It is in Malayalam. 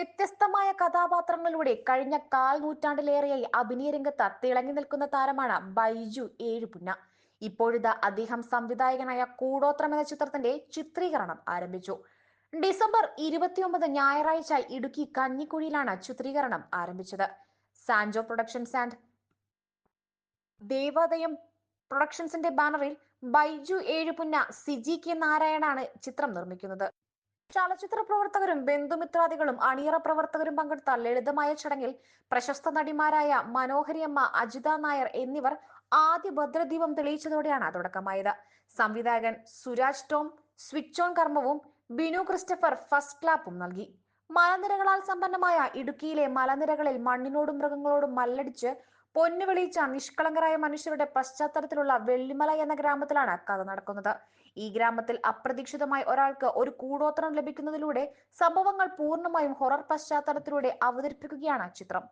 വ്യത്യസ്തമായ കഥാപാത്രങ്ങളിലൂടെ കഴിഞ്ഞ കാൽ നൂറ്റാണ്ടിലേറെയായി അഭിനയ രംഗത്ത് തിളങ്ങി നിൽക്കുന്ന താരമാണ് ബൈജു ഏഴുപുന്ന. ഇപ്പോഴിതാ അദ്ദേഹം സംവിധായകനായ കൂടോത്രം എന്ന ചിത്രത്തിന്റെ ചിത്രീകരണം ആരംഭിച്ചു. ഡിസംബർ ഇരുപത്തിയൊമ്പത് ഞായറാഴ്ച ഇടുക്കി കഞ്ഞിക്കുഴിയിലാണ് ചിത്രീകരണം ആരംഭിച്ചത്. സാൻജോ പ്രൊഡക്ഷൻസ് ആൻഡ് ദേവാദയം പ്രൊഡക്ഷൻസിന്റെ ബാനറിൽ ബൈജു ഏഴുപുന്ന സിജി കെ നാരായണാണ് ചിത്രം നിർമ്മിക്കുന്നത്. ചലച്ചിത്ര പ്രവർത്തകരും ബന്ധുമിത്രാദികളും അണിയറ പ്രവർത്തകരും പങ്കെടുത്ത ലളിതമായ ചടങ്ങിൽ പ്രശസ്ത നടിമാരായ മനോഹരിയമ്മ അജിത നായർ എന്നിവർ ആദ്യ ഭദ്രദീപം തെളിയിച്ചതോടെയാണ് തുടക്കമായത്. സംവിധായകൻ സുരാജ് ടോം സ്വിച്ച് ഓൺ കർമ്മവും ബിനു ക്രിസ്റ്റഫർ ഫസ്റ്റ് ക്ലാപ്പും നൽകി. മലനിരകളാൽ സമ്പന്നമായ ഇടുക്കിയിലെ മലനിരകളിൽ മണ്ണിനോടും മൃഗങ്ങളോടും മല്ലടിച്ച് പൊന്നു വെളിയിച്ച നിഷ്കളങ്കരായ മനുഷ്യരുടെ പശ്ചാത്തലത്തിലുള്ള വെള്ളിമല എന്ന ഗ്രാമത്തിലാണ് കഥ നടക്കുന്നത്. ഈ ഗ്രാമത്തിൽ അപ്രതീക്ഷിതമായി ഒരാൾക്ക് ഒരു കൂടോത്രം ലഭിക്കുന്നതിലൂടെ സംഭവങ്ങൾ പൂർണമായും ഹൊറർ പശ്ചാത്തലത്തിലൂടെ അവതരിപ്പിക്കുകയാണ് ചിത്രം.